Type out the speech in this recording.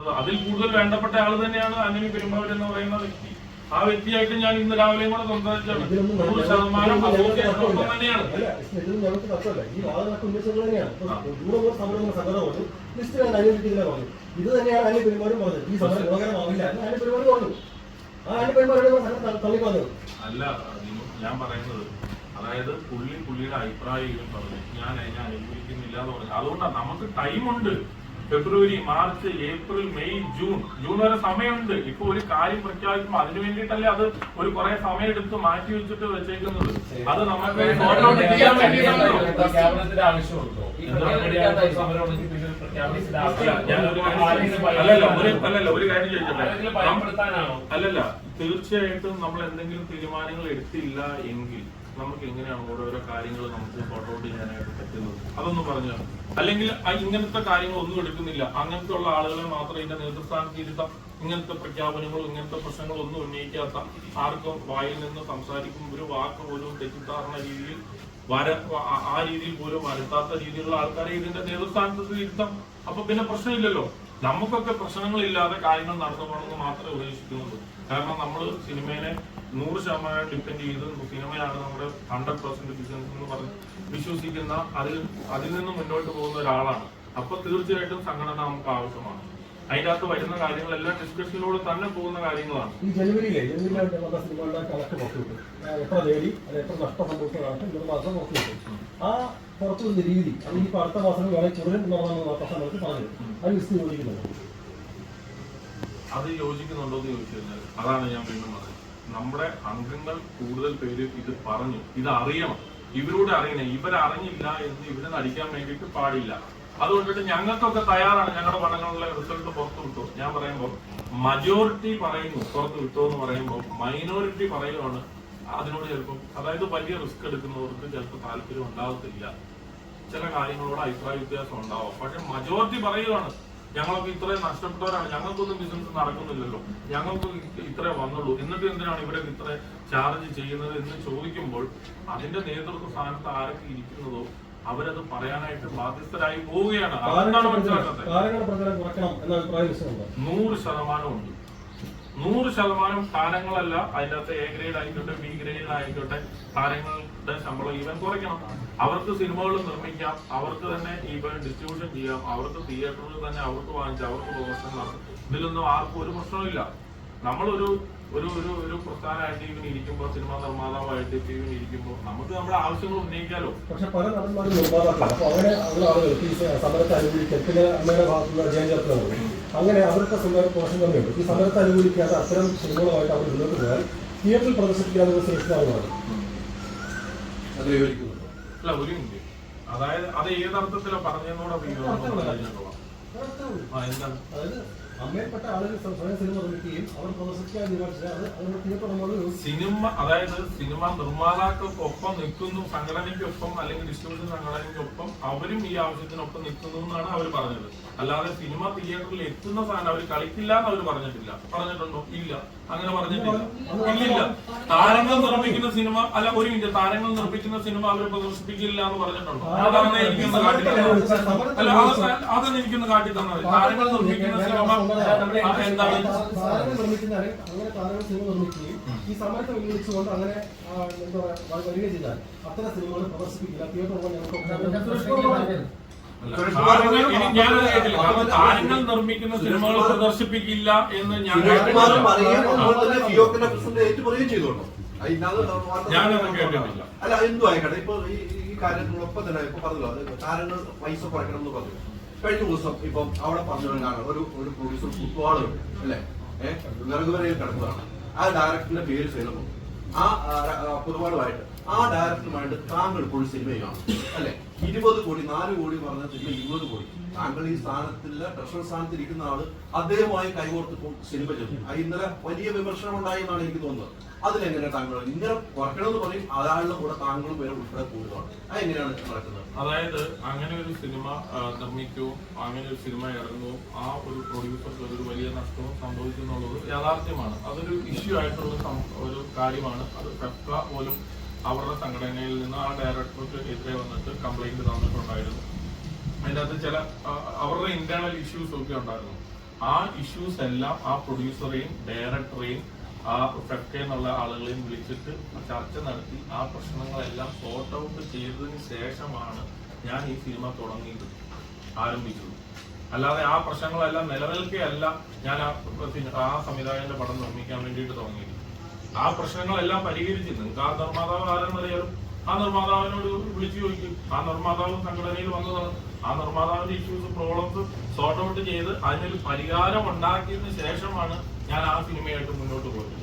അതിൽ കൂടുതൽ വേണ്ടപ്പെട്ട ആൾ തന്നെയാണ് അനിൽ പെരുമ്പാവൂർ എന്ന് പറയുന്ന വ്യക്തി. ആ വ്യക്തിയായിട്ട് ഞാൻ ഇന്ന് രാവിലെയും കൂടെ സംസാരിച്ചാണ്. നൂറ് ശതമാനം അസോസിയേഷനൊപ്പം തന്നെയാണ്. ഈ. ഇത് തന്നെയാണ് അനിൽ പെരുമാറും പറഞ്ഞത്. സമരം ഗുണകരമാവില്ല എന്ന് അനിൽ പെരുമാറും പറഞ്ഞു. ആ അനിൽ തള്ളിക്കളഞ്ഞത് അല്ല ഞാൻ പറയുന്നത് അതായത് പുള്ളി പുള്ളിയുടെ അഭിപ്രായം പറഞ്ഞു ഞാൻ അതിനെ അനുകൂലിക്കുന്നില്ല എന്ന് പറഞ്ഞു. അതുകൊണ്ടാണ് നമുക്ക് ടൈമുണ്ട്. February March April May June. June വരെ സമയമുണ്ട്. ഇപ്പൊ ഒരു കാര്യം പ്രഖ്യാപിക്കുമ്പോൾ അതിനു വേണ്ടിയിട്ടല്ലേ അത് ഒരു കുറെ സമയം എടുത്ത് മാറ്റി വെച്ചിട്ട് വെച്ചേക്കുന്നത്. അത് നമുക്ക് അല്ലല്ല ഒരു കാര്യം ചോദിച്ചോട്ടെ? അല്ലല്ല തീർച്ചയായിട്ടും നമ്മൾ എന്തെങ്കിലും തീരുമാനങ്ങൾ എടുത്തില്ല എങ്കിൽ നമുക്ക് എങ്ങനെയാണ് ഓരോരോ കാര്യങ്ങൾ നമുക്ക് ഫോട്ടോ ഔട്ട് ചെയ്യാനായിട്ട് പറ്റുന്നത്? അതൊന്നും പറഞ്ഞു അല്ലെങ്കിൽ ഇങ്ങനത്തെ കാര്യങ്ങൾ ഒന്നും എടുക്കുന്നില്ല. അങ്ങനത്തെ ഉള്ള ആളുകളെ മാത്രം ഇതിന്റെ നേതൃസ്ഥാനത്ത് ഇരുത്താം ഇങ്ങനത്തെ പ്രഖ്യാപനങ്ങളും ഇങ്ങനത്തെ പ്രശ്നങ്ങളും ഒന്നും ഉന്നയിക്കാത്ത ആർക്കും വായിൽ നിന്ന് സംസാരിക്കും ഒരു വാക്ക് പോലും തെറ്റിദ്ധാരണ രീതിയിൽ വര ആ രീതിയിൽ പോലും വരുത്താത്ത രീതിയിലുള്ള ആൾക്കാരെ ഇതിന്റെ നേതൃസ്ഥാനത്ത് ഇരുത്താം അപ്പൊ പിന്നെ പ്രശ്നമില്ലല്ലോ. നമുക്കൊക്കെ പ്രശ്നങ്ങളില്ലാതെ കാര്യങ്ങൾ നടന്നു പോകണമെന്ന് മാത്രമേ ഉദ്ദേശിക്കുന്നുള്ളൂ. കാരണം നമ്മൾ സിനിമയെ നൂറ് ശതമാനം ഡിപ്പെൻഡ് ചെയ്ത് സിനിമയാണ് നമ്മുടെ ഹൺഡ്രഡ് പെർസെന്റ് ബിസിനസ് എന്ന് പറഞ്ഞ് വിശ്വസിക്കുന്ന അതിൽ അതിൽ നിന്ന് മുന്നോട്ട് പോകുന്ന ഒരാളാണ്. അപ്പൊ തീർച്ചയായിട്ടും സംഘടന നമുക്ക് ആവശ്യമാണ് അതിന്റെ അകത്ത് വരുന്ന കാര്യങ്ങളെല്ലാം ഡിസ്കഷനിലൂടെ തന്നെ പോകുന്ന കാര്യങ്ങളാണ്. ഈ ജനുവരിയിലെ ജനുവരിയിലായിട്ട് വന്ന സിനിമകളുടെ കണക്ക് പുറത്തുവിട്ടു ആ, എത്ര നേടി അത് എത്ര നഷ്ടം സംഭവിച്ച കണക്ക് ഇന്നത്തെ മാസം ആ പുറത്തുവിടുന്ന രീതി അത് അടുത്ത മാസം വേണേൽ തുടരും എന്നുള്ളതാണ് സമയത്ത് പറഞ്ഞത്. അത് ലിസ്റ്റ് യോജിക്കുന്നത് അത് യോജിക്കുന്നുണ്ടോ എന്ന് ചോദിച്ചു കഴിഞ്ഞാൽ അതാണ് ഞാൻ വീണ്ടും പറഞ്ഞത്. നമ്മുടെ അംഗങ്ങൾ കൂടുതൽ പേര് ഇത് പറഞ്ഞു ഇത് അറിയണം. ഇവരോട് അറിയണം. ഇവരറിഞ്ഞില്ല എന്ന് ഇവരെ നടിക്കാൻ വേണ്ടിയിട്ട് പാടില്ല. അതുകൊണ്ടിട്ട് ഞങ്ങൾക്കൊക്കെ തയ്യാറാണ്. ഞങ്ങളുടെ പഠനങ്ങളിലെ റിസൾട്ട് പുറത്തു വിട്ടു. ഞാൻ പറയുമ്പോൾ മജോറിറ്റി പറയുന്നു. പുറത്തു വിട്ടു എന്ന് പറയുമ്പോൾ മൈനോറിറ്റി പറയുവാണ്. അതിനോട് ചിലപ്പോൾ അതായത് വലിയ റിസ്ക് എടുക്കുന്നവർക്ക് ചിലപ്പോൾ താല്പര്യം ഉണ്ടാകത്തില്ല ചില കാര്യങ്ങളോട് അഭിപ്രായ വ്യത്യാസം ഉണ്ടാവും. പക്ഷെ മജോറിറ്റി പറയുകയാണ് ഞങ്ങളൊക്കെ ഇത്രയും നഷ്ടപ്പെട്ടവരാണ്. ഞങ്ങൾക്കൊന്നും ബിസിനസ് നടക്കുന്നില്ലല്ലോ. ഞങ്ങൾക്ക് ഇത്രേ വന്നുള്ളൂ. എന്നിട്ട് എന്തിനാണ് ഇവിടെ ഇത്ര ചാർജ് ചെയ്യുന്നത് എന്ന് ചോദിക്കുമ്പോൾ അതിന്റെ നേതൃത്വ സ്ഥാനത്ത് ആരൊക്കെ ഇരിക്കുന്നതോ അവരത് പറയാനായിട്ട് ബാധ്യസ്ഥരായി പോവുകയാണ്. മനസ്സിലാക്കുന്നത് നൂറ് ശതമാനം ഉണ്ട്. നൂറ് ശതമാനം താരങ്ങളല്ല അതിനകത്ത് എ ഗ്രേഡ് ആയിക്കോട്ടെ ബി ഗ്രേഡ് ആയിക്കോട്ടെ താരങ്ങളുടെ ശമ്പളം ഈവൻ കുറയ്ക്കണം. അവർക്ക് സിനിമകൾ നിർമ്മിക്കാം അവർക്ക് തന്നെ ഈവൻ ഡിസ്ട്രിബ്യൂഷൻ ചെയ്യാം അവർക്ക് തിയേറ്ററിൽ തന്നെ അവർക്ക് വാങ്ങിച്ച് അവർക്ക് പ്രൊമോഷൻ നടത്തും. ഇതിലൊന്നും ആർക്കും ഒരു പ്രശ്നമില്ല നമ്മളൊരു ഒരു ഒരു ഒരു പ്രസ്ഥാനമായിട്ട് ഇവന് ഇരിക്കുമ്പോൾ സിനിമാ നിർമ്മാതാവായിട്ട് ഇവന് ഇരിക്കുമ്പോൾ നമുക്ക് നമ്മുടെ ആവശ്യങ്ങൾ ഉന്നയിക്കാലോ. പക്ഷെ പല നടന്മാരും നിർമ്മാതാക്കളാണ്. അപ്പൊ അങ്ങനെ ഉള്ള ആളുകൾക്ക് ഈ സമരത്തെ അനുകൂലിക്കാൻ പിന്നെ അമ്മയുടെ ഭാഗത്തുനിന്ന് ജയം ചേർക്കുന്നുണ്ട് അങ്ങനെ അവർക്ക് സ്വന്തം പോഷൻ തന്നെയുണ്ട്. ഈ സമരത്തെ അനുകൂലിക്കാതെ അത്തരം സിനിമകളുമായിട്ട് അവർ മുന്നോട്ട് പോയാൽ തിയേറ്ററിൽ പ്രദർശിപ്പിക്കാനുള്ള അത് വിവരിക്കുന്നുണ്ടോ? അല്ല ഒരു മിനിറ്റ്. അതായത് അത് ഏതർത്ഥത്തിലാണ് പറഞ്ഞതെന്നൂടെ ആ എന്താണ്? അതായത് അമ്മയിൽപ്പെട്ട ആളുകൾ സ്വയം സിനിമ നിർമ്മിക്കുകയും അവർ പ്രദർശിപ്പിക്കാൻ അത് സിനിമ അതായത് സിനിമ നിർമ്മാതാക്കൾക്കൊപ്പം നിൽക്കുന്നു സംഘടനയ്ക്കൊപ്പം അല്ലെങ്കിൽ ഡിസ്ട്രിബ്യൂഷൻ സംഘടനയ്ക്കൊപ്പം അവരും ഈ ആവശ്യത്തിനൊപ്പം നിൽക്കുന്നു എന്നാണ് അവർ പറഞ്ഞത്. അല്ലാതെ സിനിമ തിയേറ്ററിൽ എത്തുന്ന സാധനം അവർ കളിക്കില്ല എന്ന് അവർ പറഞ്ഞിട്ടില്ല. പറഞ്ഞിട്ടുണ്ടോ? ഇല്ല. അങ്ങനെ പറഞ്ഞിട്ടില്ല. ഇല്ല താരങ്ങൾ നിർമ്മിക്കുന്ന സിനിമ അല്ല ഒരു മിനിറ്റ്. താരങ്ങൾ നിർമ്മിക്കുന്ന സിനിമ അവർ പ്രദർശിപ്പിക്കില്ല എന്ന് പറഞ്ഞിട്ടുണ്ടോ? അതാണ് എനിക്കൊന്ന് കാട്ടിത്തന്നത്. അല്ല അത് അതൊന്നും എനിക്കൊന്ന് കാട്ടിത്തന്നത്. താരങ്ങൾ നിർമ്മിക്കുന്ന സിനിമ താരങ്ങൾ നിർമ്മിക്കുന്ന അല്ലെങ്കിൽ അങ്ങനെ താരങ്ങൾ സിനിമ നിർമ്മിക്കുകയും ഈ സമരത്തെ വെല്ലുവിളിച്ചുകൊണ്ട് അങ്ങനെ ആ, എന്താ പറയുക വരികയും ചെയ്താൽ അത്തരം സിനിമകൾ പ്രദർശിപ്പിക്കില്ല. താരങ്ങൾ നിർമ്മിക്കുന്ന സിനിമകൾ എന്ന് ഞാൻ ഞാനത് കേട്ടിട്ടില്ല. അല്ല എന്തു ആയിക്കട്ടെ ഇപ്പൊ ഈ കാര്യങ്ങളൊപ്പം തന്നെ ഇപ്പൊ പറഞ്ഞല്ലോ അത് താരങ്ങൾ പൈസ കുറയ്ക്കണം എന്ന് പറഞ്ഞു. കഴിഞ്ഞ ദിവസം ഇപ്പം അവിടെ പറഞ്ഞാണ് ഒരു ഒരു പ്രൊഡ്യൂസർ ഫുട്ബോൾ അല്ലെ? ഏഹ് നിറകുവരയിൽ കിടന്നതാണ് ആ ഡയറക്ടറിന്റെ പേര് സേലമോ ആ ഫുട്ബോളുമായിട്ട് ആ ഡയറക്ടറുമായിട്ട് താങ്കൾ ഇപ്പോഴും സിനിമയാണ് അല്ലെ? ഇരുപത് കോടി നാല് കോടി പറഞ്ഞ സിനിമ ഇരുപത് കോടി. താങ്കൾ ഈ സ്ഥാനത്തില്ല ട്രഷർ സ്ഥാനത്തിൽ ഇരിക്കുന്ന ആൾ അദ്ദേഹമായി കൈകോർത്ത് ഇപ്പോൾ സിനിമ ചെയ്തു. അത് ഇന്നലെ വലിയ വിമർശനം ഉണ്ടായി എന്നാണ് എനിക്ക് തോന്നുന്നത്. അതിലെങ്ങനെ താങ്കൾ? ഇങ്ങനെ കുറയ്ക്കണമെന്ന് പറയും അതാളുടെ കൂടെ താങ്കളും പേര് ഉൾപ്പെടെ കൂടുതലാണ് അത് എങ്ങനെയാണ് നടക്കുന്നത്? അതായത് അങ്ങനെ ഒരു സിനിമ നിർമ്മിക്കുകയും അങ്ങനെ ഒരു സിനിമ ഇറങ്ങുമോ ആ ഒരു പ്രൊഡ്യൂസർക്ക് ഒരു വലിയ നഷ്ടവും സംഭവിക്കുന്നുള്ളത് യാഥാർത്ഥ്യമാണ്. അതൊരു ഇഷ്യൂ ആയിട്ടുള്ള ഒരു കാര്യമാണ്. അത് ഫെഫ്ക പോലും അവരുടെ സംഘടനയിൽ നിന്ന് ആ ഡയറക്ടർക്ക് എതിരെ വന്നിട്ട് കംപ്ലൈന്റ് തന്നിട്ടുണ്ടായിരുന്നു. അതിനകത്ത് ചില അവരുടെ ഇന്റേണൽ ഇഷ്യൂസ് ഒക്കെ ഉണ്ടായിരുന്നു. ആ ഇഷ്യൂസ് എല്ലാം ആ പ്രൊഡ്യൂസറെയും ഡയറക്ടറെയും ആ ഫെക്ടെ എന്നുള്ള ആളുകളെയും വിളിച്ചിട്ട് ചർച്ച നടത്തി ആ പ്രശ്നങ്ങളെല്ലാം സോർട്ട് ഔട്ട് ചെയ്തതിന് ശേഷമാണ് ഞാൻ ഈ സിനിമ തുടങ്ങിയത് ആരംഭിച്ചത്. അല്ലാതെ ആ പ്രശ്നങ്ങളെല്ലാം നിലനിൽക്കുകയല്ല. ഞാൻ ആ ആ സംവിധായകന്റെ പടം നിർമ്മിക്കാൻ വേണ്ടിയിട്ട് തുടങ്ങിയത്. ആ പ്രശ്നങ്ങളെല്ലാം പരിഹരിച്ച് നിങ്ങൾക്ക് ആ നിർമ്മാതാവ് ആരെന്നറിയാലും ആ നിർമ്മാതാവിനോട് വിളിച്ചു ചോദിക്കും. ആ നിർമ്മാതാവ് സംഘടനയിൽ വന്നതാണ്. ആ നിർമ്മാതാവിന്റെ ഇഷ്യൂസ് പ്രോബ്ലംസ് സോർട്ട് ഔട്ട് ചെയ്ത് അതിനൊരു പരിഹാരം ഉണ്ടാക്കിയതിന് ശേഷമാണ് ഞാൻ ആ സിനിമയായിട്ട് മുന്നോട്ട് പോയത്.